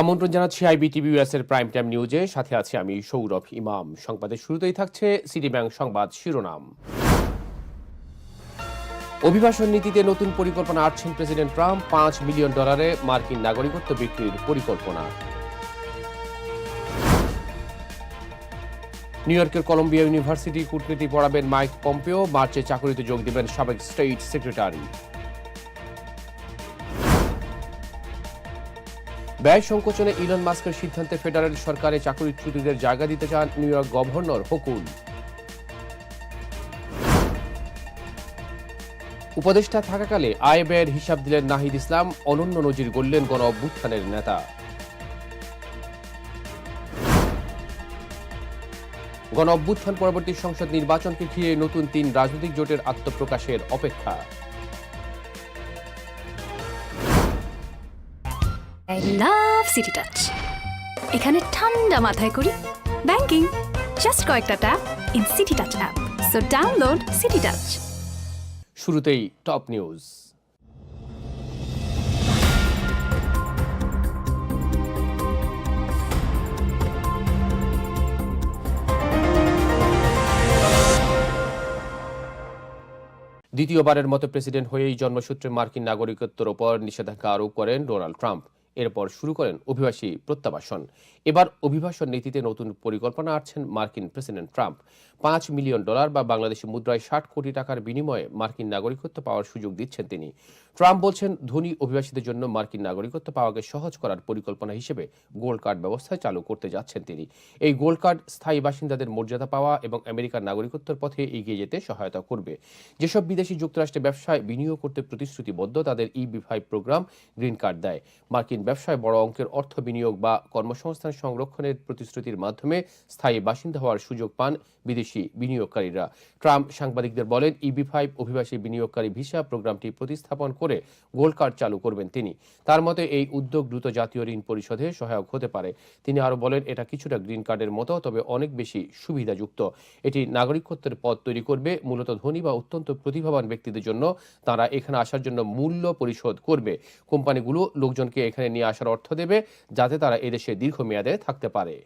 আমন্ত্রণ জানাচ্ছি IBTV US এর প্রাইম টাইম নিউজে সাথে আছে আমি সৌরভ ইমাম। সংবাদের শুরুতেই থাকছে সিটি ব্যাংক সংবাদ শিরোনাম। অভিবাসন নীতিতে নতুন পরিকল্পনা আটছেন প্রেসিডেন্ট ট্রাম্প। পাঁচ মিলিয়ন ডলারে মার্কিন নাগরিকত্ব বিক্রির পরিকল্পনা। নিউ ইয়র্কের কলম্বিয়া ইউনিভার্সিটি কূটনীতি পড়াবেন মাইক পম্পেও। মার্চে চাকরিতে যোগ দেবেন সাবেক স্টেট সেক্রেটারি। ব্যয় সংকোচনে ইলন মাস্কের সিদ্ধান্তে ফেডারেল সরকারে চাকরিচ্যুতদের জায়গা দিতে চান নিউ ইয়র্ক গভর্নর হকুল উপদেষ্টা থাকাকালে আয় ব্যয়ের হিসাব দিলেন নাহিদ ইসলাম, অনন্য নজির গড়লেন গণ অভ্যুত্থানের নেতা। গণ অভ্যুত্থান পরবর্তী সংসদ নির্বাচনকে ঘিরে নতুন তিন রাজনৈতিক জোটের আত্মপ্রকাশের অপেক্ষা। আই লাভ সিটি টাচ এখানে ঠান্ডা মাথায় করি ব্যাংকিং জাস্ট কয়েকটা tap in City Touch app so download City Touch শুরুতেই টপ নিউজ দ্বিতীয়বারের মতো প্রেসিডেন্ট হয়েই জন্মসূত্রে মার্কিন নাগরিকত্বের ওপর নিষেধাজ্ঞা আরোপ করেন ডোনাল্ড ট্রাম্প। এরপর শুরু করেন অভিবাসী প্রত্যাবাসন। এবার অভিবাসন নীতিতে নতুন পরিকল্পনা আছেন মার্কিন প্রেসিডেন্ট ট্রাম্প। পাঁচ মিলিয়ন ডলার বা বাংলাদেশি মুদ্রায় ষাট কোটি টাকার বিনিময়ে মার্কিন নাগরিকত্ব পাওয়ার সুযোগ দিচ্ছেন তিনি। ট্রাম্প বলছেন, ধনী অভিবাসীদের জন্য মার্কিন নাগরিকত্ব পাওয়াকে সহজ করার পরিকল্পনা হিসেবে গোল্ড কার্ড ব্যবস্থা চালু করতে যাচ্ছেন তিনি। এই গোল্ড কার্ড স্থায়ী বাসিন্দাদের মর্যাদা পাওয়া এবং আমেরিকার নাগরিকত্বের পথে এগিয়ে যেতে সহায়তা করবে। যেসব বিদেশি যুক্তরাষ্ট্রে ব্যবসায় বিনিয়োগ করতে প্রতিশ্রুতিবদ্ধ, তাদের ই বিভাই প্রোগ্রাম গ্রিন কার্ড দেয়। মার্কিন ব্যবসায় বড় অঙ্কের অর্থ বিনিয়োগ বা কর্মসংস্থান সংরক্ষণের প্রতিশ্রুতির মাধ্যমে স্থায়ী বাসিন্দা হওয়ার সুযোগ পান বিদেশি বিনিয়োগকারীরা। ট্রাম্প সাংবাদিকদের বলেন ইবি ফাইভ অভিবাসী বিনিয়োগকারী ভিসা প্রোগ্রামটি প্রতিস্থাপন করে গোল্ড কার্ড চালু করবেন তিনি। তার মতে এই উদ্যোগ দ্রুত জাতীয় ঋণ পরিশোধে সহায়ক হতে পারে। তিনি আরও বলেন, এটা কিছুটা গ্রিন কার্ডের মতো, তবে অনেক বেশি সুবিধাযুক্ত। এটি নাগরিকত্বের পথ তৈরি করবে, মূলত ধনী বা অত্যন্ত প্রতিভাবান ব্যক্তিদের জন্য। তারা এখানে আসার জন্য মূল্য পরিশোধ করবে। কোম্পানিগুলো লোকজনকে এখানে নিয়ে আসার অর্থ দেবে, যাতে তারা এদেশে দীর্ঘমেয়াদে থাকতে পারে।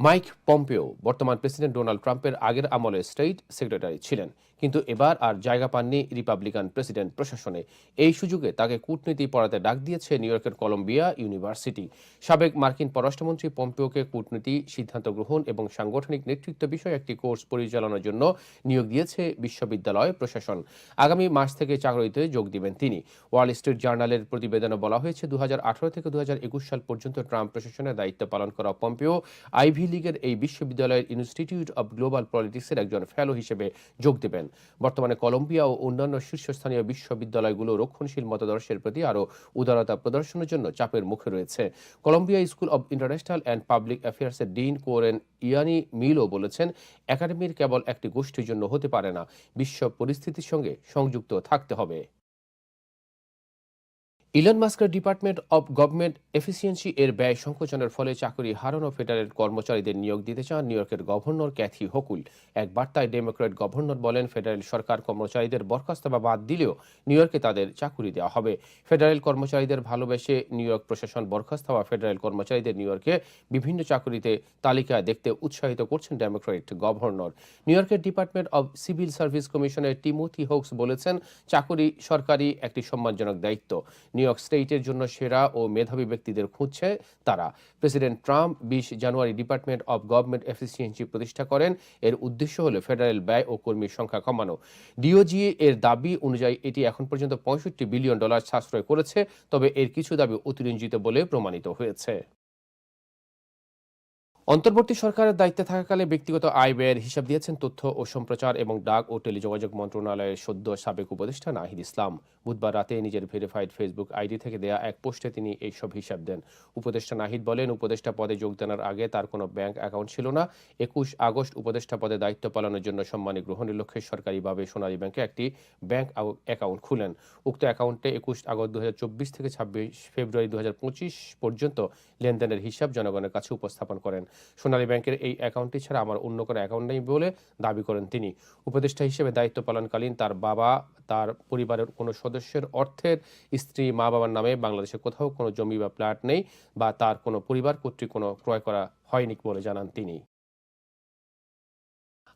মাইক পম্পেও বর্তমান প্রেসিডেন্ট ডোনাল্ড ট্রাম্পের আগের আমলে স্টেট সেক্রেটারি ছিলেন। কিন্তু এবার আর জায়গা পাননি রিপাবলিকান প্রেসিডেন্ট প্রশাসনে। এই সুযোগে তাকে কূটনীতি পড়াতে ডাক দিয়েছে নিউ ইয়র্কের কলম্বিয়া ইউনিভার্সিটি। সাবেক মার্কিন পররাষ্ট্রমন্ত্রী পম্পিওকে কূটনীতি, সিদ্ধান্ত গ্রহণ এবং সাংগঠনিক নেতৃত্ব বিষয়ে একটি কোর্স পরিচালনার জন্য নিয়োগ দিয়েছে বিশ্ববিদ্যালয় প্রশাসন। আগামী মাস থেকে চাকরিতে যোগ দিবেন তিনি। ওয়াল স্ট্রিট জার্নালের প্রতিবেদনে বলা হয়েছে দু হাজার আঠারো থেকে দু হাজার একুশ সাল পর্যন্ত ট্রাম্প প্রশাসনের দায়িত্ব পালন করা পম্পিও আইভি লীগের এই বিশ্ববিদ্যালয়ের ইনস্টিটিউট অব গ্লোবাল পলিটিক্সের একজন ফেলো হিসেবে যোগ দেবেন। বর্তমানে কলম্বিয়া ও অন্যান্য শীর্ষস্থানীয় বিশ্ববিদ্যালয়গুলো রক্ষণশীল মতাদর্শের প্রতি আরও উদারতা প্রদর্শনের জন্য চাপের মুখে রয়েছে। Columbia school of international and public অ্যাফেয়ার্সের dean কোরেন Yarhi মিলও বলেছেন, একাডেমির কেবল একটি গোষ্ঠীর জন্য হতে পারে না, বিশ্ব পরিস্থিতির সঙ্গে সংযুক্ত থাকতে হবে। ইলন মাস্কের ডিপার্টমেন্ট অব গভর্নমেন্ট এফিসিয়েন্সি এর ব্যয় সংকোচনের ফলে চাকরি হারানো ফেডারেল কর্মচারীদের নিয়োগ দিতে চান নিউ ইয়র্কের গভর্নর ক্যাথি হকুল। এক বার্তায় ডেমোক্রেট গভর্নর বলেন, ফেডারেল সরকার কর্মচারীদের বরখাস্ত বা বাদ দিলেও নিউ ইয়র্কে তাদের চাকুরি দেওয়া হবে। ফেডারেল কর্মচারীদের ভালোবেসে নিউ ইয়র্ক প্রশাসন বরখাস্ত হওয়া ফেডারেল কর্মচারীদের নিউ ইয়র্কে বিভিন্ন চাকুরিতে তালিকা দেখতে উৎসাহিত করছেন ডেমোক্রেট গভর্নর। নিউ ইয়র্কের ডিপার্টমেন্ট অব সিভিল সার্ভিস কমিশনের টিমোথি হোক্স বলেছেন, চাকুরি সরকারি একটি সম্মানজনক দায়িত্ব। নিউ ইয়র্ক স্টেটের জন্য সেরা ও মেধাবী ব্যক্তিদের খুঁজছে তারা। প্রেসিডেন্ট ট্রাম্প বিশ January department of government efficiency প্রতিষ্ঠা করেন। এর উদ্দেশ্য হল ফেডারেল ব্যয় ও কর্মীর সংখ্যা কমানো। ডিওজিএ এর দাবি অনুযায়ী এটি এখন পর্যন্ত পঁয়ষট্টি বিলিয়ন ডলার সাশ্রয় করেছে, তবে এর কিছু দাবি অতিরঞ্জিত বলে প্রমাণিত হয়েছে। অন্তর্বর্তী সরকারের দায়িত্বে থাকাকালে ব্যক্তিগত আয় ব্যয়ের হিসাব দিয়েছেন তথ্য ও সম্প্রচার এবং ডাক ও টেলিযোগাযোগ মন্ত্রণালয়ের সদ্য সাবেক উপদেষ্টা নাহিদ ইসলাম। বুধবার রাতে নিজের ভেরিফাইড ফেসবুক আইডি থেকে দেয়া এক পোস্টে তিনি এইসব হিসাব দেন। উপদেষ্টা নাহিদ বলেন, উপদেষ্টা পদে যোগদানের আগে তার কোনো ব্যাংক অ্যাকাউন্ট ছিল না। একুশ আগস্ট উপদেষ্টা পদে দায়িত্ব পালনের জন্য সম্মানী গ্রহণের লক্ষ্যে সরকারিভাবে সোনালী ব্যাংকে একটি ব্যাংক অ্যাকাউন্ট খুলেন। উক্ত অ্যাকাউন্টে একুশ আগস্ট দু হাজার চব্বিশ থেকে ছাব্বিশ ফেব্রুয়ারি দু হাজার পঁচিশ পর্যন্ত লেনদেনের হিসাব জনগণের কাছে উপস্থাপন করেন। সোনালী ব্যাংকের এই অ্যাকাউন্টটি ছাড়া আমার অন্য কোনো অ্যাকাউন্ট নেই বলে দাবি করেন তিনি। উপদেষ্টা হিসেবে দায়িত্ব পালনকালীন তার বাবা, তার পরিবারের কোনো সদস্যের অর্থের স্ত্রী, মা বাবার নামে বাংলাদেশে কোথাও কোনো জমি বা প্ল্যাট নেই বা তার কোনো পরিবার কর্তৃক কোনো ক্রয় করা হয়নি বলে জানান তিনি।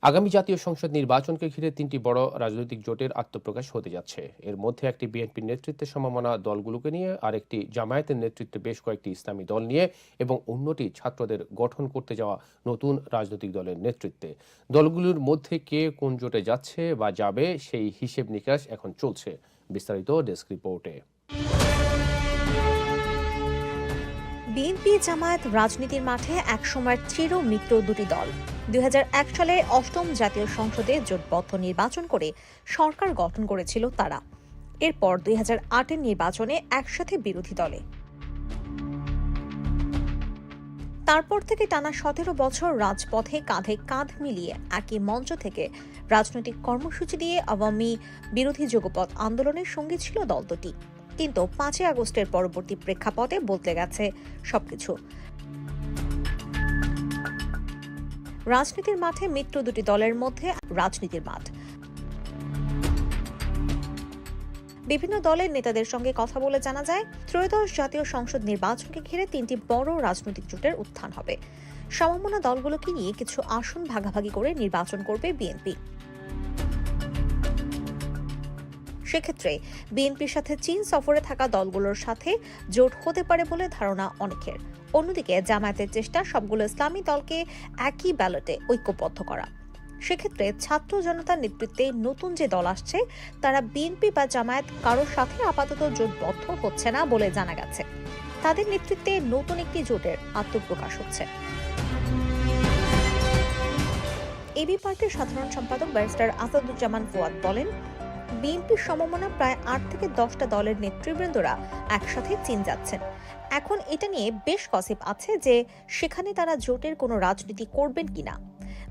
আগামী জাতীয় সংসদ নির্বাচনকে ঘিরে তিনটি বড় রাজনৈতিক জোটের আত্মপ্রকাশ হতে যাচ্ছে। এর মধ্যে একটি বিএনপির নেতৃত্বে সম্ভাবনা দলগুলোকে নিয়ে আর একটি জামায়াতের নেতৃত্বে বেশ কয়েকটি ইসলামী দল নিয়ে এবং অন্যটি ছাত্রদের গঠন করতে যাওয়া নতুন রাজনৈতিক দলের নেতৃত্বে। দলগুলোর মধ্যে কে কোন জোটে যাচ্ছে বা যাবে সেই হিসেব নিকাশ এখন চলছে। বিস্তারিত ডেস্ক রিপোর্টে। বিএনপি জামায়াত রাজনীতির মাঠে একসময়ের চির মিত্র দুটি দল। দুই হাজার এক সালে অষ্টম জাতীয় সংসদে জোটবদ্ধ নির্বাচন করে সরকার গঠন করেছিল তারা। এরপর দুই হাজার আটের নির্বাচনে একসাথে বিরোধী দলে। তারপর থেকে টানা সতেরো বছর রাজপথে কাঁধে কাঁধ মিলিয়ে একই মঞ্চ থেকে রাজনৈতিক কর্মসূচি দিয়ে আওয়ামী বিরোধী যুগপৎ আন্দোলনের সঙ্গী ছিল দল দুটি। কিন্তু পাঁচই আগস্টের পরবর্তী প্রেক্ষাপটে বদলে গেছে সবকিছু। রাজনীতির মাঠে মিত্র দুটি দলের মধ্যে রাজনীতির মাঠ। বিভিন্ন দলের নেতাদের সঙ্গে কথা বলে জানা যায়, ত্রয়োদশ জাতীয় সংসদ নির্বাচনকে ঘিরে তিনটি বড় রাজনৈতিক জোটের উত্থান হবে। সমমনা দলগুলোকে নিয়ে কিছু আসন ভাগাভাগি করে নির্বাচন করবে বিএনপি। সেক্ষেত্রে বিএনপির সাথে চীন সফরে থাকা দলগুলোর সাথে জোট হতে পারে বলে ধারণা অনেকের। অন্যদিকে জামায়াতের চেষ্টা সবগুলো ইসলামী দলকে একই ব্যালটে ঐক্যবদ্ধ করা। সেক্ষেত্রে ছাত্র জনতার নেতৃত্বে নতুন যে দল আসছে, তারা বিএনপি বা জামায়াত কারোর সাথে আপাতত জোটবদ্ধ হচ্ছে না বলে জানা গেছে। তাদের নেতৃত্বে নতুন একটি জোটের আত্মপ্রকাশ হচ্ছে। এবি পার্টির সাধারণ সম্পাদক ব্যারিস্টার আসাদুজ্জামান ফুয়াদ বলেন বিএনপির সমমনা প্রায় আট থেকে দশটা দলের নেতৃবৃন্দরা একসাথে চীন যাচ্ছেন। এখন এটা নিয়ে বেশ গসিপ আছে যে সেখানে তারা জোটের কোনো রাজনীতি করবেন কিনা।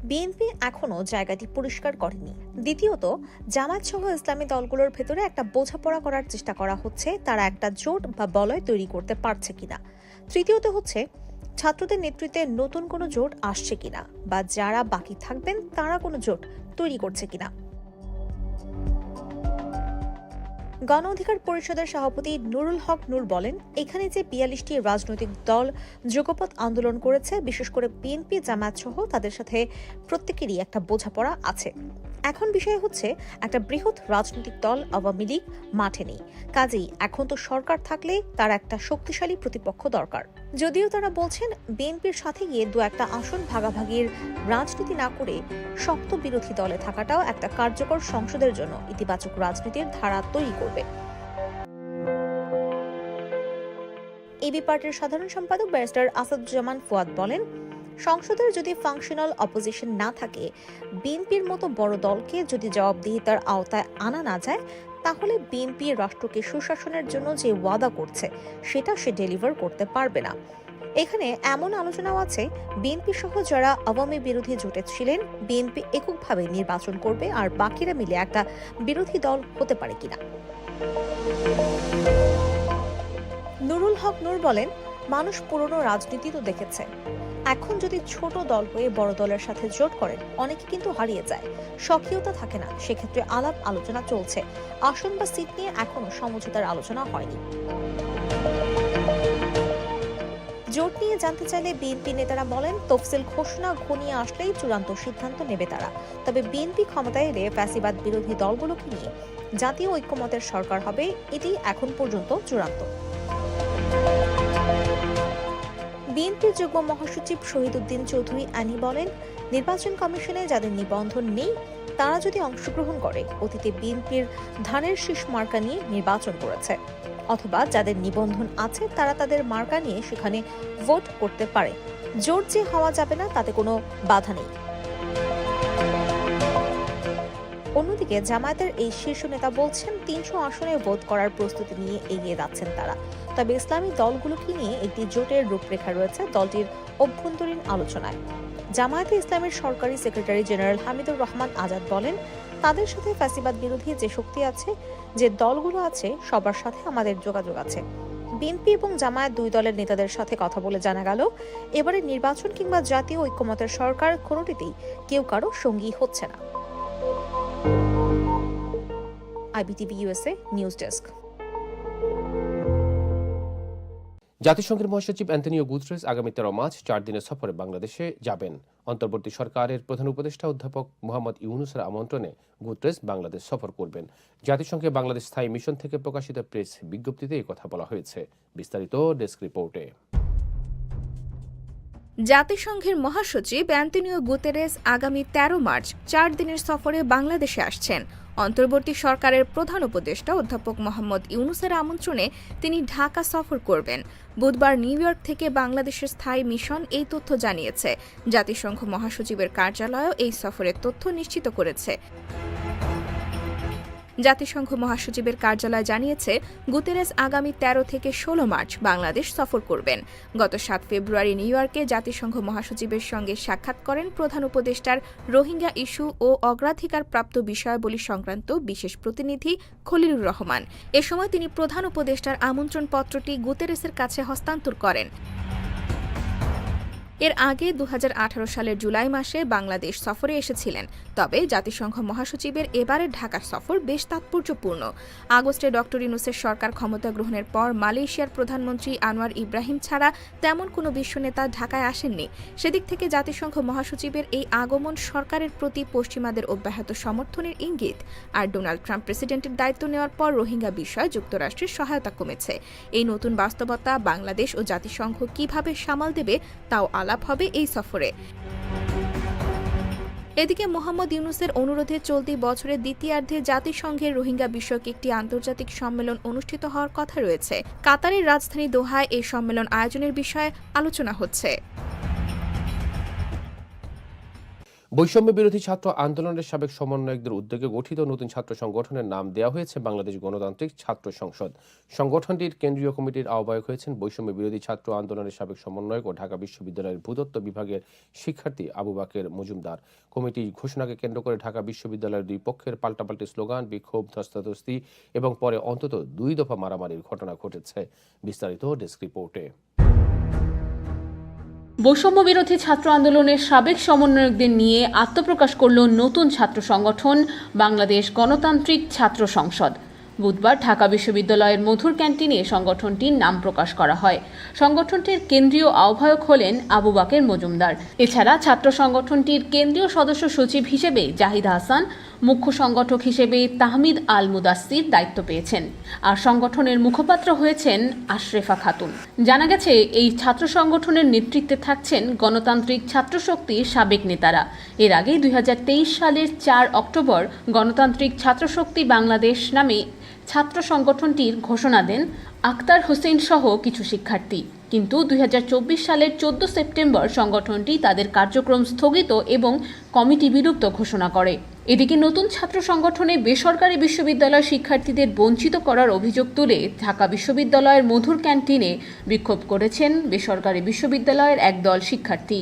বিএনপি এখনও জায়গাটি পরিষ্কার করেনি। দ্বিতীয়ত জামাত সহ ইসলামী দলগুলোর ভেতরে একটা বোঝাপড়া করার চেষ্টা করা হচ্ছে তারা একটা জোট বা বলয় তৈরি করতে পারছে কিনা। তৃতীয়ত হচ্ছে, ছাত্রদের নেতৃত্বে নতুন কোনো জোট আসছে কিনা বা যারা বাকি থাকবেন তারা কোনো জোট তৈরি করছে কিনা। গণ অধিকার পরিষদের সভাপতি নুরুল হক নূর বলেন, এখানে যে বিয়াল্লিশটি রাজনৈতিক দল যুগপৎ আন্দোলন করেছে, বিশেষ করে বিএনপি জামায়াত সহ তাদের সাথে প্রত্যেকেরই একটা বোঝাপড়া আছে। এখন বিষয় হচ্ছে, একটা বৃহৎ রাজনৈতিক দল আওয়ামী লীগ মাঠে নেই। কাজেই এখন তো সরকার থাকলে তার একটা শক্তিশালী প্রতিপক্ষ দরকার। যদিও তারা বলছেন, বিএনপির সাথে গিয়ে দু একটা আসন ভাগাভাগির রাজনীতি না করে শক্ত বিরোধী দলে থাকাটাও একটা কার্যকর সংসদের জন্য ইতিবাচক রাজনীতির ধারা তৈরি করবে। এবি পার্টির সাধারণ সম্পাদক ব্যারিস্টার আসাদুজ্জামান ফুয়াদ বলেন সংসদের যদি ফাংশনাল অপোজিশন না থাকে, বিএনপির মতো বড় দলকে যদি জবাবদিহিতার আওতায় আনা না যায়, তাহলে বিএনপি রাষ্ট্রকে সুশাসনের জন্য যে ওয়াদা করছে, সেটা সে ডেলিভার করতে পারবে না। এখানে এমন আলোচনাও আছে, বিএনপি সহ যারা আওয়ামী বিরোধী জোটে ছিলেন, বিএনপি এককভাবে নির্বাচন করবে আর বাকিরা মিলে একটা বিরোধী দল হতে পারে কিনা। নুরুল হক নূর বলেন, মানুষ পুরনো রাজনীতি তো দেখেছে। এখন যদি ছোট দল হয়ে বড় দলের সাথে জোট করেন, অনেকে কিন্তু হারিয়ে যায়। স্বকীয়তা থাকে না, সেক্ষেত্রে আলাপ আলোচনা চলছে। আসন বা সিট নিয়ে এখনও সমঝোতার আলোচনা হয়নি। জোট নিয়ে জানতে চাইলে বিএনপি নেতারা বলেন, তফসিল ঘোষণা ঘনিয়ে আসলেই চূড়ান্ত সিদ্ধান্ত নেবে তারা। তবে বিএনপি ক্ষমতায় এলে ফ্যাসিবাদ বিরোধী দলগুলোকে নিয়ে জাতীয় ঐক্যমতের সরকার হবে, এটি এখন পর্যন্ত চূড়ান্ত। বিএনপির যুগ্ম মহাসচিব শহীদুদ্দিন চৌধুরী আনি বলেন, নির্বাচন কমিশনে যাদের নিবন্ধন নেই, তারা যদি অংশগ্রহণ করে, অতীতে বিএনপির ধানের শীষ মার্কা নিয়ে নির্বাচন করেছে। অথবা যাদের নিবন্ধন আছে, তারা তাদের মার্কা নিয়ে সেখানে ভোট করতে পারে। জোর যে হওয়া যাবে না, তাতে কোনো বাধা নেই। অন্যদিকে জামায়াতের এই শীর্ষ নেতা বলছেন, তিনশো আসনে ভোট করার প্রস্তুতি নিয়ে এগিয়ে যাচ্ছেন তারা। তবে ইসলামী দলগুলোকে নিয়ে একটি জোটের রূপরেখা রয়েছে দলটির অভ্যন্তরীণ আলোচনায়। জামায়াতে ইসলামের সরকারি সেক্রেটারি জেনারেল হামিদুর রহমান আজাদ বলেন, তাদের সাথে ফ্যাসিবাদ বিরোধী যে শক্তি আছে, যে দলগুলো আছে, সবার সাথে আমাদের যোগাযোগ আছে। বিএনপি এবং জামায়াত দুই দলের নেতাদের সাথে কথা বলে জানা গেল, এবারে নির্বাচন কিংবা জাতীয় ঐক্যমতের সরকার কোনোটিতেই কেউ কারও সঙ্গী হচ্ছে না। IBTV USA news desk. জাতিসংঘের মহাসচিব অ্যান্টনিও গুতরেস আগামী তেরো মার্চ চার দিনের সফরে বাংলাদেশে যাবেন। অন্তর্বর্তী সরকারের প্রধান উপদেষ্টা অধ্যাপক মোহাম্মদ ইউনুসের আমন্ত্রণে গুতরেস বাংলাদেশ সফর করবেন। জাতিসংঘে বাংলাদেশ স্থায়ী মিশন থেকে প্রকাশিত প্রেস বিজ্ঞপ্তিতে কথা বলা হয়েছে। বিস্তারিত ডেস্ক রিপোর্টে। জাতিসংঘের মহাসচিব অ্যান্টনিও গুতেরেস আগামী ১৩ মার্চ চার দিনের সফরে বাংলাদেশে আসছেন। অন্তর্বর্তী সরকারের প্রধান উপদেষ্টা অধ্যাপক মোহাম্মদ ইউনুসের আমন্ত্রণে তিনি ঢাকা সফর করবেন। বুধবার নিউ ইয়র্ক থেকে বাংলাদেশের স্থায়ী মিশন এই তথ্য জানিয়েছে। জাতিসংঘ মহাসচিবের কার্যালয়ও এই সফরের তথ্য নিশ্চিত করেছে। জাতিসংঘ মহাসচিবের কার্যালয় জানিয়েছে, গুতেরেস আগামী ১৩ থেকে ১৬ মার্চ বাংলাদেশ সফর করবেন। গত সাত ফেব্রুয়ারি নিউ ইয়র্কে জাতিসংঘ মহাসচিবের সঙ্গে সাক্ষাৎ করেন প্রধান উপদেষ্টার রোহিঙ্গা ইস্যু ও অগ্রাধিকার প্রাপ্ত বিষয়াবলী সংক্রান্ত বিশেষ প্রতিনিধি খলিলুর রহমান। এ সময় তিনি প্রধান উপদেষ্টার আমন্ত্রণপত্রটি গুতেরেসের কাছে হস্তান্তর করেন। এর আগে দু হাজার আঠারো সালের জুলাই মাসে বাংলাদেশ সফরে এসেছিলেন। তবে জাতিসংঘ মহাসচিবের এবারের ঢাকা সফর বেশ তাৎপর্যপূর্ণ। আগস্টে ডক্টর ইনুসের সরকার ক্ষমতা গ্রহণের পর মালয়েশিয়ার প্রধানমন্ত্রী আনোয়ার ইব্রাহিম ছাড়া তেমন কোনো বিশ্বনেতা ঢাকায় আসেননি। সেদিক থেকে জাতিসংঘ মহাসচিবের এই আগমন সরকারের প্রতি পশ্চিমাদের অব্যাহত সমর্থনের ইঙ্গিত। আর ডোনাল্ড ট্রাম্প প্রেসিডেন্টের দায়িত্ব নেওয়ার পর রোহিঙ্গা বিষয়ে যুক্তরাষ্ট্রের সহায়তা কমেছে। এই নতুন বাস্তবতা বাংলাদেশ ও জাতিসংঘ কীভাবে সামাল দেবে, তাও আলাপ হবে এই সফরে। এদিকে মোহাম্মদ ইউনুসের অনুরোধে চলতি বছরের দ্বিতীয়ার্ধে জাতিসংঘের রোহিঙ্গা বিষয়ক একটি আন্তর্জাতিক সম্মেলন অনুষ্ঠিত হওয়ার কথা রয়েছে। কাতারের রাজধানী দোহায় এই সম্মেলন আয়োজনের বিষয়ে আলোচনা হচ্ছে। বৈষম্য বিরোধী ছাত্র আন্দোলনের সাবেক সমন্বয়কদের উদ্যোগে গঠিত নতুন ছাত্র সংগঠনের নাম দেওয়া হয়েছে বাংলাদেশ গণতান্ত্রিক ছাত্র সংসদ। সংগঠনটির কেন্দ্রীয় কমিটির আহ্বায়ক হয়েছেন বৈষম্য বিরোধী ছাত্র আন্দোলনের সাবেক সমন্বয়ক ও ঢাকা বিশ্ববিদ্যালয়ের ভূতত্ত্ব বিভাগের শিক্ষার্থী আবু বাকের মজুমদার। কমিটি ঘোষণাকে কেন্দ্র করে ঢাকা বিশ্ববিদ্যালয়ের দুই পক্ষের পাল্টাপাল্টি স্লোগান, বিক্ষোভ, ধস্তাধস্তি এবং পরে অন্তত দুই দফা মারামারির ঘটনা ঘটেছে। বিস্তারিত ডেস্ক রিপোর্টে। বৈষম্য বিরোধী ছাত্র আন্দোলনের সাবেক সমন্বয়কদের নিয়ে আত্মপ্রকাশ করল নতুন ছাত্র সংগঠন, বাংলাদেশ গণতান্ত্রিক ছাত্র সংসদ। বুধবার ঢাকা বিশ্ববিদ্যালয়ের মধুর ক্যান্টিনে সংগঠনটির নাম প্রকাশ করা হয়। সংগঠনটির কেন্দ্রীয় আহ্বায়ক হলেন আবু বাকের মজুমদার। এছাড়া ছাত্র সংগঠনটির কেন্দ্রীয় সদস্য সচিব হিসেবে জাহিদ হাসান মুখ্য সংগঠক হিসেবে তাহমিদ আল মুদাসির দায়িত্ব পেয়েছেন। আর সংগঠনের মুখপাত্র হয়েছেন আশরেফা খাতুন। জানা গেছে, এই ছাত্র সংগঠনের নেতৃত্বে থাকছেন গণতান্ত্রিক ছাত্র শক্তির সাবেক নেতারা। এর আগে দুই সালের চার অক্টোবর গণতান্ত্রিক ছাত্র শক্তি বাংলাদেশ নামে ছাত্র সংগঠনটির ঘোষণা দেন আক্তার হোসেন সহ কিছু শিক্ষার্থী। কিন্তু দুই হাজার চব্বিশ সালের চোদ্দ সেপ্টেম্বর সংগঠনটি তাদের কার্যক্রম স্থগিত এবং কমিটি বিলুপ্ত ঘোষণা করে। এদিকে নতুন ছাত্র সংগঠনে বেসরকারি বিশ্ববিদ্যালয় শিক্ষার্থীদের বঞ্চিত করার অভিযোগ তুলে ঢাকা বিশ্ববিদ্যালয়ের মধুর ক্যান্টিনে বিক্ষোভ করেছেন বেসরকারি বিশ্ববিদ্যালয়ের একদল শিক্ষার্থী।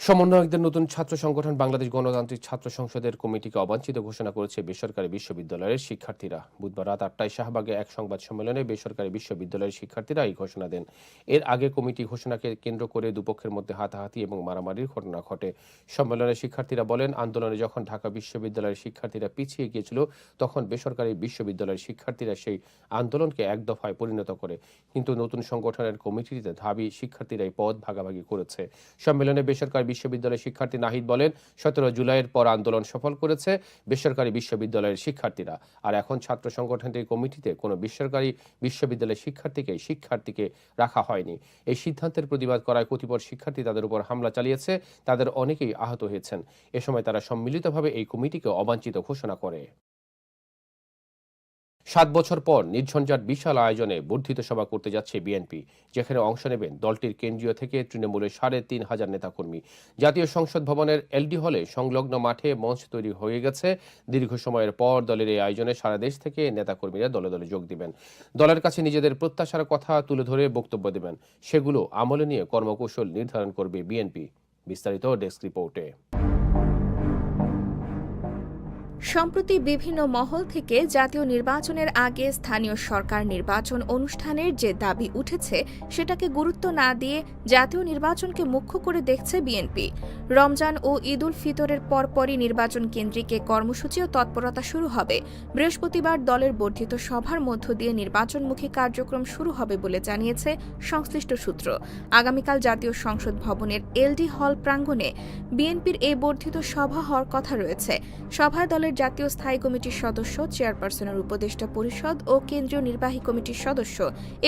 সমন্বয়কদের নতুন ছাত্র সংগঠন বাংলাদেশ গণতান্ত্রিক ছাত্র সংসদের কমিটিকে অবাঞ্ছিত ঘোষণা করেছে বেসরকারি বিশ্ববিদ্যালয়ের শিক্ষার্থীরা। বুধবার রাত আটটায় শাহবাগে এক সংবাদ সম্মেলনে বেসরকারি বিশ্ববিদ্যালয়ের শিক্ষার্থীরা এই ঘোষণা দেন। এর আগে কমিটি ঘোষণাকে কেন্দ্র করে দুপক্ষের মধ্যে হাতাহাতি এবং মারামারির ঘটনা ঘটে। সম্মেলনে শিক্ষার্থীরা বলেন, আন্দোলনে যখন ঢাকা বিশ্ববিদ্যালয়ের শিক্ষার্থীরা পিছিয়ে গিয়েছিল, তখন বেসরকারি বিশ্ববিদ্যালয়ের শিক্ষার্থীরা সেই আন্দোলনকে এক দফায় পরিণত করে। কিন্তু নতুন সংগঠনের কমিটিতে ধাবি শিক্ষার্থীরাই পদ ভাগাভাগি করেছে। সম্মেলনে বেসরকারি বিশ্ববিদ্যালয়ের শিক্ষার্থী নাহিদ বলেন, সতেরো জুলাইয়ের পর আন্দোলন সফল করেছে বেসরকারি বিশ্ববিদ্যালয়ের শিক্ষার্থীরা। আর এখন ছাত্র সংগঠনটির কমিটিতে কোনো বেসরকারি বিশ্ববিদ্যালয়ের শিক্ষার্থীকে শিক্ষার্থীকে রাখা হয়নি। এই সিদ্ধান্তের প্রতিবাদ করায় কতিপয় শিক্ষার্থী তাদের উপর হামলা চালিয়েছে, তাদের অনেকেই আহত হয়েছেন। এ সময় তারা সম্মিলিতভাবে এই কমিটিকে অবাঞ্ছিত ঘোষণা করে। সাত বছর পর নির্ঝঞ্ঝাট বিশাল আয়োজনে বর্ধিত সভা করতে যাচ্ছে বিএনপি, যেখানে অংশ নেবেন দলটির কেন্দ্রীয় থেকে তৃণমূলের সাড়ে তিন হাজার নেতাকর্মী। জাতীয় সংসদ ভবনের এলডি হলে সংলগ্ন মাঠে মঞ্চ তৈরি হয়ে গেছে। দীর্ঘ সময়ের পর দলের এই আয়োজনে সারা দেশ থেকে নেতাকর্মীরা দলে দলে যোগ দিবেন। দলের কাছে নিজেদের প্রত্যাশার কথা তুলে ধরে বক্তব্য দেবেন। সেগুলো আমলে নিয়ে কর্মকৌশল নির্ধারণ করবে বিএনপি। বিস্তারিত ডেস্ক রিপোর্টে। সম্প্রতি বিভিন্ন মহল থেকে জাতীয় নির্বাচনের আগে স্থানীয় সরকার নির্বাচন অনুষ্ঠানের যে দাবি উঠেছে, সেটাকে গুরুত্ব না দিয়ে জাতীয় নির্বাচনকে মুখ্য করে দেখছে বিএনপি। রমজান ও ঈদ উল ফিতরের পরপরই নির্বাচন কেন্দ্রিক কর্মসূচি ও তৎপরতা শুরু হবে। বৃহস্পতিবার দলের বর্ধিত সভার মধ্য দিয়ে নির্বাচনমুখী কার্যক্রম শুরু হবে বলে জানিয়েছে সংশ্লিষ্ট সূত্র। আগামীকাল জাতীয় সংসদ ভবনের এলডি হল প্রাঙ্গণে বিএনপির এই বর্ধিত সভা হওয়ার কথা রয়েছে। সভায় দলের জাতীয় স্থায়ী কমিটির সদস্য, চেয়ারপারসনের উপদেষ্টা পরিষদ ও কেন্দ্রীয় নির্বাহী কমিটির সদস্য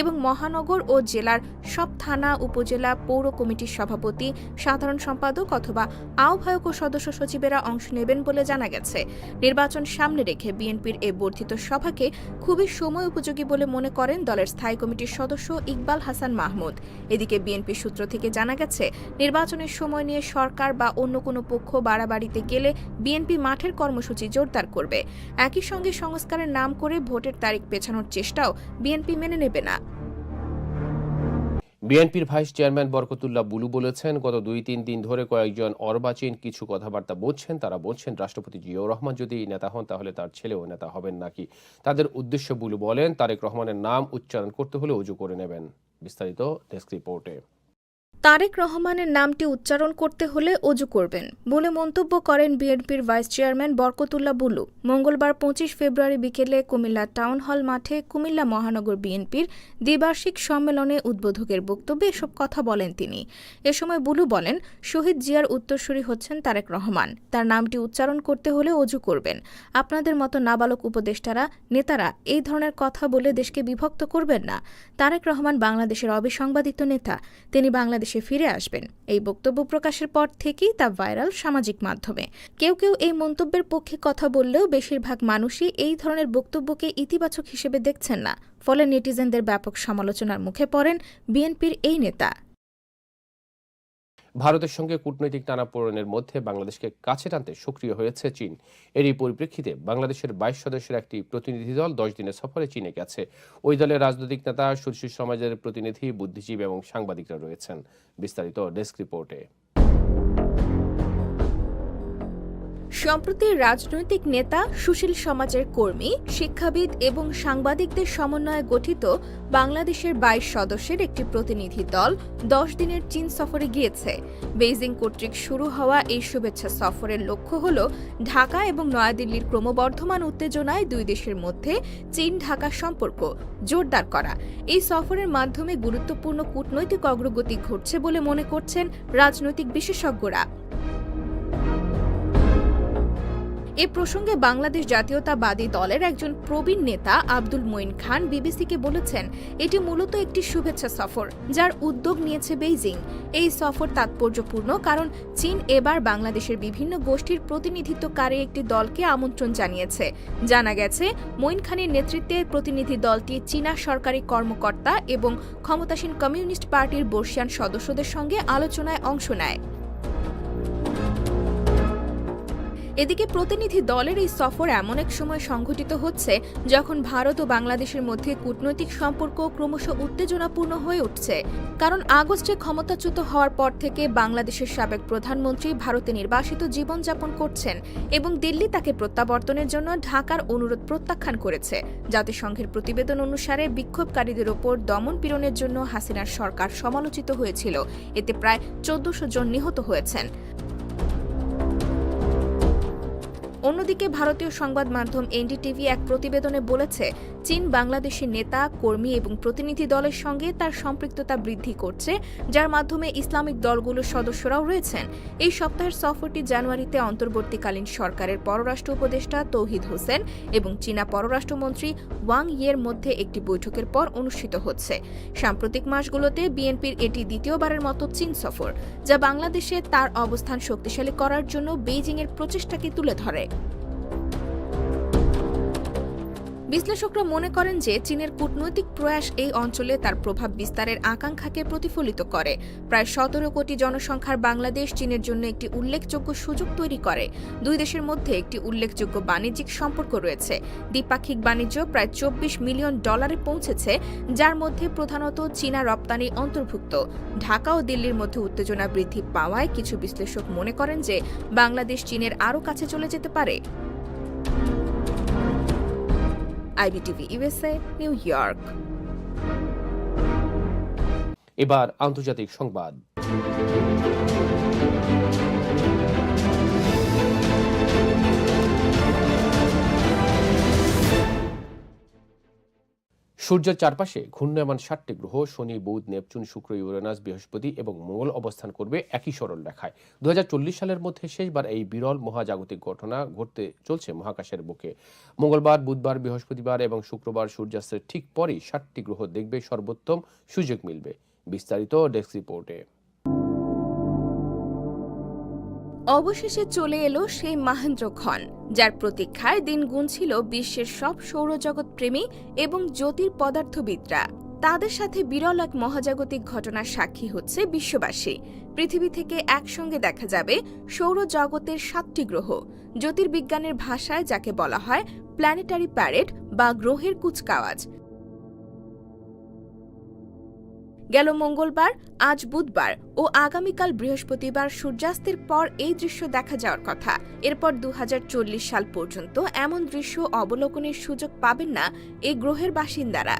এবং মহানগর ও জেলার সব থানা, উপজেলা পৌর কমিটির সভাপতি, সাধারণ সম্পাদক অথবা আহ্বায়ক ও সদস্য সচিবেরা অংশ নেবেন বলে জানা গেছে। নির্বাচন সামনে রেখে বিএনপির এই বর্ধিত সভাকে খুবই সময় উপযোগী বলে মনে করেন দলের স্থায়ী কমিটির সদস্য ইকবাল হাসান মাহমুদ। এদিকে বিএনপি সূত্র থেকে জানা গেছে, নির্বাচনের সময় নিয়ে সরকার বা অন্য কোনো পক্ষ বাড়াবাড়িতে গেলে বিএনপি মাঠের কর্মসূচি জোরদার করবে। একই সঙ্গে সংস্কারের নাম করে ভোটের তারিখ পেছানোর চেষ্টাও বিএনপি মেনে নেবে না। বিএনপির ভাইস চেয়ারম্যান বরকতুল্লাহ বুলু বলেছেন, গত দুই তিন দিন ধরে কয়েকজন অর্বাচীন কিছু কথাবার্তা বলছেন, তারা বলছেন, রাষ্ট্রপতি জিয়াউর রহমান যদি নেতা হন, তাহলে তার ছেলেও নেতা হবেন নাকি? তাদের উদ্দেশ্য বুলু বলেন, তারেক রহমানের নাম উচ্চারণ করতে হলে উজু করে নেবেন। বিস্তারিত ডেস্ক রিপোর্টে। তারেক রহমানের নামটি উচ্চারণ করতে হলে অজু করবেন বলে মন্তব্য করেন বিএনপির ভাইস চেয়ারম্যান বরকতুল্লাহ বুলু। মঙ্গলবার পঁচিশ ফেব্রুয়ারি বিকেলে কুমিল্লা টাউন হল মাঠে কুমিল্লা মহানগর বিএনপির দ্বিবার্ষিক সম্মেলনে উদ্বোধকের বক্তব্যে এসব কথা বলেন তিনি। এ সময় বুলু বলেন, শহীদ জিয়ার উত্তরসূরি হচ্ছেন তারেক রহমান। তার নামটি উচ্চারণ করতে হলে অজু করবেন। আপনাদের মতো নাবালক উপদেষ্টারা, নেতারা এই ধরনের কথা বলে দেশকে বিভক্ত করবেন না। তারেক রহমান বাংলাদেশের অবিসংবাদিত নেতা। তিনি বাংলাদেশে ফিরে আসবেন। এই বক্তব্য প্রকাশের পর থেকেই তা ভাইরাল সামাজিক মাধ্যমে। কেউ কেউ এই মন্তব্যের পক্ষে কথা বললেও বেশিরভাগ মানুষই এই ধরনের বক্তব্যকে ইতিবাচক হিসেবে দেখছেন না। ফলে নেটিজেনদের ব্যাপক সমালোচনার মুখে পড়েন বিএনপির এই নেতা। ভারতের সঙ্গে কূটনৈতিক টানাপোড়েনের মধ্যে বাংলাদেশকে কাছে টানতে সক্রিয় হয়েছে চীন। এরই পরিপ্রেক্ষিতে বাংলাদেশের বাইশ সদস্যের একটি প্রতিনিধি দল দশ দিনের সফরে চীনে গেছে। ওই দলের রাজনৈতিক নেতা সুশীল সমাজের প্রতিনিধি, বুদ্ধিজীবী এবং সাংবাদিকরা রয়েছেন। বিস্তারিত ডেস্ক রিপোর্টে। সম্প্রতি রাজনৈতিক নেতা সুশীল সমাজের কর্মী, শিক্ষাবিদ এবং সাংবাদিকদের সমন্বয়ে গঠিত বাংলাদেশের বাইশ সদস্যের একটি প্রতিনিধি দল দশ দিনের চীন সফরে গিয়েছে। বেইজিং কর্তৃক শুরু হওয়া এই শুভেচ্ছা সফরের লক্ষ্য হল ঢাকা এবং নয়াদিল্লির ক্রমবর্ধমান উত্তেজনায় দুই দেশের মধ্যে চীন ঢাকা সম্পর্ক জোরদার করা। এই সফরের মাধ্যমে গুরুত্বপূর্ণ কূটনৈতিক অগ্রগতি ঘটছে বলে মনে করছেন রাজনৈতিক বিশেষজ্ঞরা। এ প্রসঙ্গে বাংলাদেশ জাতীয়তাবাদী দলের একজন প্রবীণ নেতা আব্দুল মঈন খান বিবিসিকে বলেছেন, এটি মূলত একটি শুভেচ্ছা সফর, যার উদ্যোগ নিয়েছে বেইজিং। এই সফর তাৎপর্যপূর্ণ কারণ চীন এবার বাংলাদেশের বিভিন্ন গোষ্ঠীর প্রতিনিধিত্বকারী একটি দলকে আমন্ত্রণ জানিয়েছে। জানা গেছে, মঈন খানের নেতৃত্বে প্রতিনিধি দলটি চীনা সরকারি কর্মকর্তা এবং ক্ষমতাসীন কমিউনিস্ট পার্টির বর্ষিয়ান সদস্যদের সঙ্গে আলোচনায় অংশ নেয়। এদিকে প্রতিনিধি দলের এই সফর এমন এক সময় সংঘটিত হচ্ছে যখন ভারত ও বাংলাদেশের মধ্যে কূটনৈতিক সম্পর্ক ক্রমশ উত্তেজনাপূর্ণ হয়ে উঠছে। কারণ আগস্টে ক্ষমতাচ্যুত হওয়ার পর থেকে বাংলাদেশের সাবেক প্রধানমন্ত্রী ভারতে নির্বাসিত জীবনযাপন করছেন এবং দিল্লি তাকে প্রত্যাবর্তনের জন্য ঢাকার অনুরোধ প্রত্যাখ্যান করেছে। জাতিসংঘের প্রতিবেদন অনুসারে বিক্ষোভকারীদের ওপর দমন পীড়নের জন্য হাসিনার সরকার সমালোচিত হয়েছিল। এতে প্রায় চোদ্দশো জন নিহত হয়েছেন। অন্যদিকে ভারতীয় সংবাদ মাধ্যম এনডিটিভি এক প্রতিবেদনে বলেছে, চীন বাংলাদেশের নেতা, কর্মী এবং প্রতিনিধি দলের সঙ্গে তার সম্পৃক্ততা বৃদ্ধি করছে, যার মাধ্যমে ইসলামিক দলগুলোর সদস্যরাও রয়েছেন। এই সপ্তাহের সফরটি জানুয়ারিতে অন্তর্বর্তীকালীন সরকারের পররাষ্ট্র উপদেষ্টা তৌহিদ হোসেন এবং চীনা পররাষ্ট্রমন্ত্রী ওয়াং ইয়ের মধ্যে একটি বৈঠকের পর অনুষ্ঠিত হচ্ছে। সাম্প্রতিক মাসগুলোতে বিএনপির এটি দ্বিতীয়বারের মতো চীন সফর, যা বাংলাদেশে তার অবস্থান শক্তিশালী করার জন্য বেইজিংয়ের প্রচেষ্টাকে তুলে ধরে। বিশ্লেষকরা মনে করেন যে চীনের কূটনৈতিক প্রয়াস এই অঞ্চলে তার প্রভাব বিস্তারের আকাঙ্ক্ষাকে প্রতিফলিত করে। প্রায় সতেরো কোটি জনসংখ্যার বাংলাদেশ চীনের জন্য একটি উল্লেখযোগ্য সুযোগ তৈরি করে। দুই দেশের মধ্যে একটি উল্লেখযোগ্য বাণিজ্যিক সম্পর্ক রয়েছে। দ্বিপাক্ষিক বাণিজ্য প্রায় চব্বিশ মিলিয়ন ডলারে পৌঁছেছে, যার মধ্যে প্রধানত চীনা রপ্তানি অন্তর্ভুক্ত। ঢাকা ও দিল্লির মধ্যে উত্তেজনা বৃদ্ধি পাওয়ায় কিছু বিশ্লেষক মনে করেন যে বাংলাদেশ চীনের আরও কাছে চলে যেতে পারে। IBTV USA New York. এবার আন্তর্জাতিক সংবাদ। সূর্যের চারপাশে ঘূর্ণায়মান সাতটি গ্রহ, শনি, বুধ, নেপচুন, শুক্র, ইউরেনাস, বৃহস্পতি এবং মঙ্গল অবস্থান করবে একই সরল রেখায়। দু হাজার চল্লিশ সালের মধ্যে শেষবার এই বিরল মহাজাগতিক ঘটনা ঘটতে চলছে মহাকাশের বুকে। মঙ্গলবার, বুধবার, বৃহস্পতিবার এবং শুক্রবার সূর্যাস্তের ঠিক পরেই সাতটি গ্রহ দেখবে সর্বোত্তম সুযোগ মিলবে। বিস্তারিত ডেস্ক রিপোর্টে। অবশেষে চলে এলো সেই মাহেন্দ্রক্ষণ যার প্রতীক্ষায় দিন গুনছিল বিশ্বের সব সৌরজগৎ প্রেমী এবং জ্যোতির পদার্থবিদরা। তাদের সাথে বিরল এক মহাজাগতিক ঘটনার সাক্ষী হচ্ছে বিশ্ববাসী। পৃথিবী থেকে একসঙ্গে দেখা যাবে সৌরজগতের সাতটি গ্রহ, জ্যোতির্বিজ্ঞানের ভাষায় যাকে বলা হয় প্ল্যানেটারি প্যারেড বা গ্রহের কুচকাওয়াজ। গেল মঙ্গলবার, আজ বুধবার ও আগামীকাল বৃহস্পতিবার সূর্যাস্তের পর এই দৃশ্য দেখা যাওয়ার কথা। এরপর দু হাজার চল্লিশ সাল পর্যন্ত এমন দৃশ্য অবলোকনের সুযোগ পাবেন না এই গ্রহের বাসিন্দারা।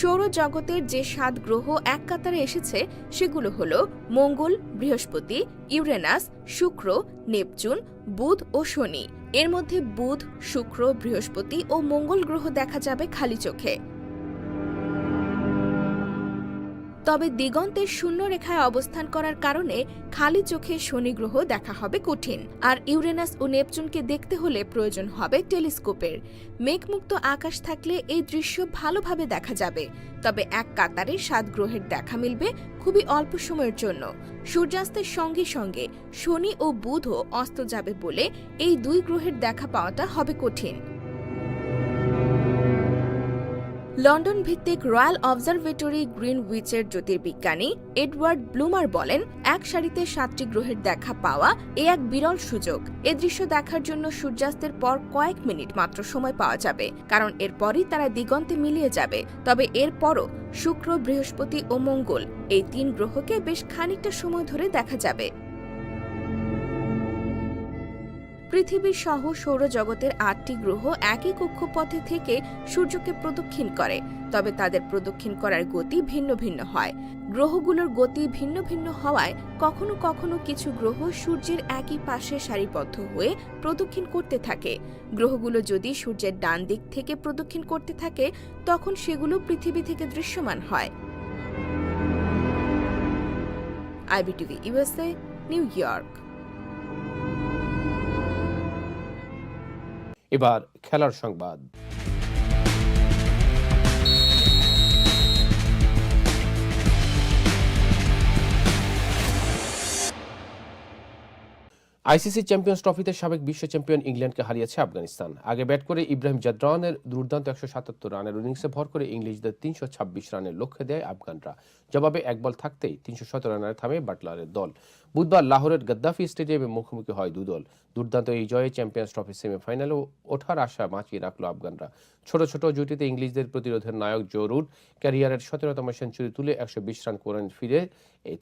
সৌরজগতের যে সাত গ্রহ এক কাতারে এসেছে, সেগুলো হল মঙ্গল, বৃহস্পতি, ইউরেনাস, শুক্র, নেপচুন, বুধ ও শনি। এর মধ্যে বুধ, শুক্র, বৃহস্পতি ও মঙ্গল গ্রহ দেখা যাবে খালি চোখে। তবে দিগন্তের শূন্য রেখায় অবস্থান করার কারণে খালি চোখে শনি গ্রহ দেখা হবে কঠিন। আর ইউরেনাস ও নেপচুনকে দেখতে হলে প্রয়োজন হবে টেলিস্কোপের। মেঘমুক্ত আকাশ থাকলে এই দৃশ্য ভালোভাবে দেখা যাবে। তবে এক কাতারে সাত গ্রহের দেখা মিলবে খুবই অল্প সময়ের জন্য। সূর্যাস্তের সঙ্গে সঙ্গে শনি ও বুধও অস্ত যাবে বলে এই দুই গ্রহের দেখা পাওয়াটা হবে কঠিন। লন্ডন ভিত্তিক রয়্যাল অবজারভেটরি গ্রিনউইচের জ্যোতির্বিজ্ঞানী এডওয়ার্ড ব্লুমার বলেন, এক সারিতে সাতটি গ্রহের দেখা পাওয়া এ এক বিরল সুযোগ। এ দৃশ্য দেখার জন্য সূর্যাস্তের পর কয়েক মিনিট মাত্র সময় পাওয়া যাবে, কারণ এরপরই তারা দিগন্তে মিলিয়ে যাবে। তবে এরপরও শুক্র, বৃহস্পতি ও মঙ্গল এই তিন গ্রহকে বেশ খানিকটা সময় ধরে দেখা যাবে। পৃথিবী সহ সৌরজগতের আটটি গ্রহ একই কক্ষপথে থেকে সূর্যকে প্রদক্ষিণ করে, তবে তাদের প্রদক্ষিণ করার গতি ভিন্ন ভিন্ন হয়। গ্রহগুলোর গতি ভিন্ন ভিন্ন হওয়ায় কখনো কখনো কিছু গ্রহ সূর্যের একই পাশে সারিবদ্ধ হয়ে প্রদক্ষিণ করতে থাকে। গ্রহগুলো যদি সূর্যের ডান দিক থেকে প্রদক্ষিণ করতে থাকে, তখন সেগুলো পৃথিবী থেকে দৃশ্যমান হয়। IBTV USA New York. এবার খেলার সংবাদ। আইসিসি চ্যাম্পিয়ন্স ট্রফিতে সাবেক বিশ্ব চ্যাম্পিয়ন ইংল্যান্ডকে হারিয়েছে আফগানিস্তান। আগে ব্যাট করে ইব্রাহিম জাদরানের দুর্দান্ত একশো সাতাত্তর রানের ইনিংসে ভর করে ইংলিশদের তিনশো ছাব্বিশ রানের লক্ষ্যে দেয় আফগানরা। জবাবে এক বল থাকতেই তিনশো সতেরো রানে থামে বাটলারের দল। বুধবার লাহোরের গদ্দাফি স্টেডিয়ামে মুখোমুখি হয় দুদল। দুর্দান্ত এই জয়ে চ্যাম্পিয়ন্স ট্রফি সেমিফাইনালে ওঠার আশা বাঁচিয়ে রাখল আফগানরা। ছোট ছোট জুটিতে ইংলিশদের প্রতিরোধের নায়ক জো রুট ক্যারিয়ারের সতেরোতম সেঞ্চুরি তুলে একশো বিশ রান করেন ফিরে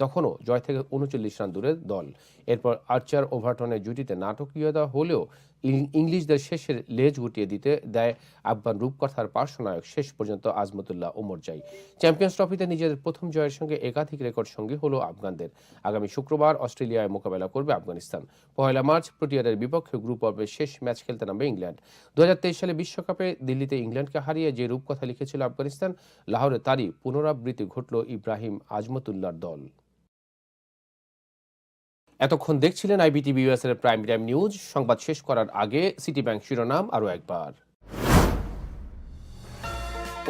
তখনও জয় থেকে উনচল্লিশ রান দূরে দল। এরপর আর্চার ওভারটনের জুটিতে নাটকীয়তা হলেও ইংলিশদের শেষের লেজ গুটিয়ে দিতে দেয় আফগান রূপকথার পার্শ্বনায়ক, শেষ পর্যন্ত আজমতুল্লাহ ওমরজাই চ্যাম্পিয়ন্স ট্রফিতে নিজেদের প্রথম জয়ের সঙ্গে একাধিক রেকর্ড সঙ্গী হলো আফগানদের। আগামী শুক্রবার অস্ট্রেলিয়ায় মোকাবেলা করবে আফগানিস্তান। পয়লা মার্চ প্রোটিয়ারের বিপক্ষে গ্রুপ পর্বের শেষ ম্যাচ খেলতে নামবে ইংল্যান্ড। দু হাজার তেইশ সালে বিশ্বকাপে দিল্লিতে ইংল্যান্ডকে হারিয়ে যে রূপকথা লিখেছিল আফগানিস্তান, লাহোরে তারই পুনরাবৃত্তি ঘটল ইব্রাহিম আজমতুল্লাহর দল। এতক্ষণ দেখছিলেন আইবিটিভি ইউএস এর প্রাইম টাইম নিউজ। সংবাদ শেষ করার আগে সিটি ব্যাংক শিরোনাম আরও একবার।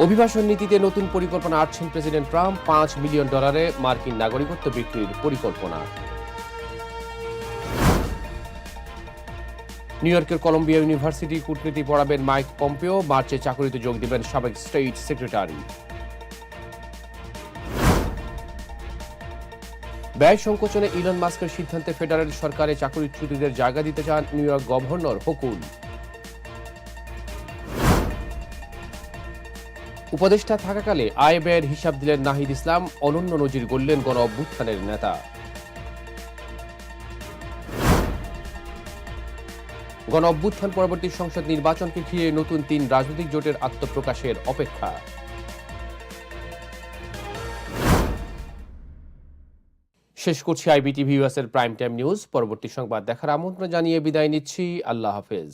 অভিবাসন নীতিতে নতুন পরিকল্পনা আটছেন প্রেসিডেন্ট ট্রাম্প। পাঁচ মিলিয়ন ডলারে মার্কিন নাগরিকত্ব বিক্রির পরিকল্পনা। নিউ ইয়র্কের কলম্বিয়া ইউনিভার্সিটি কূটনীতি পড়াবেন মাইক পম্পেও। মার্চে চাকরিতে যোগ দেবেন সাবেক স্টেট সেক্রেটারি। ব্যয় সংকোচনে ইলন মাস্কের সিদ্ধান্তে ফেডারেল সরকারে চাকরিচ্যুতদের জায়গা দিতে চান নিউ ইয়র্ক গভর্নর হকুল উপদেষ্টা থাকাকালে আয় ব্যয়ের হিসাব দিলেন নাহিদ ইসলাম, অনন্য নজির গড়লেন গণ অভ্যুত্থানের নেতা। গণ অভ্যুত্থান পরবর্তী সংসদ নির্বাচনকে ঘিরে নতুন তিন রাজনৈতিক জোটের আত্মপ্রকাশের অপেক্ষা। শেষ করছি আইবিটিভি ইউএসের প্রাইম টাইম নিউজ। পরবর্তী সংবাদ দেখার আমন্ত্রণ জানিয়ে বিদায় নিচ্ছি। আল্লাহ হাফেজ।